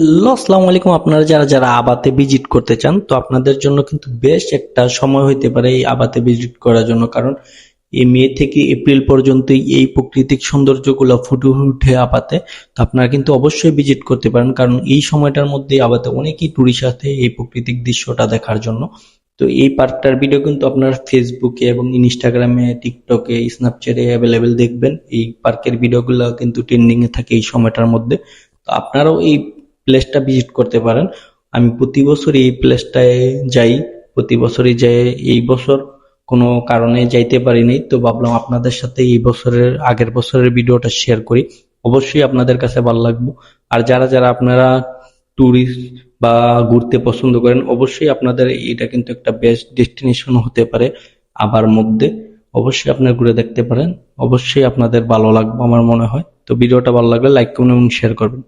Hello, আসসালামু আলাইকুম। আপনারা যারা যারা আবাতে ভিজিট করতে চান, তো আপনাদের জন্য কিন্তু বেশ একটা সময় হইতে পারে এই আবাতে ভিজিট করার জন্য, কারণ এই মে থেকে এপ্রিল পর্যন্তই এই প্রাকৃতিক সৌন্দর্যগুলো ফুটে উঠে আবাতে। তো আপনারা কিন্তু অবশ্যই ভিজিট করতে পারেন, কারণ এই সময়টার মধ্যে আবাতে অনেকেই টুরিস্ট আসে এই প্রাকৃতিক দৃশ্যটা দেখার জন্য। তো এই পার্কটার ভিডিও কিন্তু আপনার ফেসবুকে এবং ইনস্টাগ্রামে টিকটকে স্ন্যাপচ্যাটে অ্যাভেলেবেল দেখবেন। এই পার্কের ভিডিওগুলো কিন্তু ট্রেন্ডিং এ থাকে এই সময়টার মধ্যে। তো আপনারাও এই প্লেসটা ভিজিট করতে পারেন। আমি প্রতি বছর এই প্লেসটায় যাই, প্রতি বছরই যাই এই বছর কোনো কারণে যাইতে পারিনি তো ভাবলাম আপনাদের সাথে এই বছরের, আগের বছরের ভিডিওটা শেয়ার করি। অবশ্যই আপনাদের কাছে ভালো লাগবে। আর যারা যারা আপনারা ট্যুরিস্ট বা ঘুরতে পছন্দ করেন, অবশ্যই আপনাদের এটা কিন্তু একটা বেস্ট ডেস্টিনেশন হতে পারে আবার মধ্যে। অবশ্যই আপনারা ঘুরে দেখতে পারেন। অবশ্যই আপনাদের ভালো লাগবে আমার মনে হয়। তো ভিডিওটা ভালো লাগলে লাইক করুন এবং শেয়ার করবেন।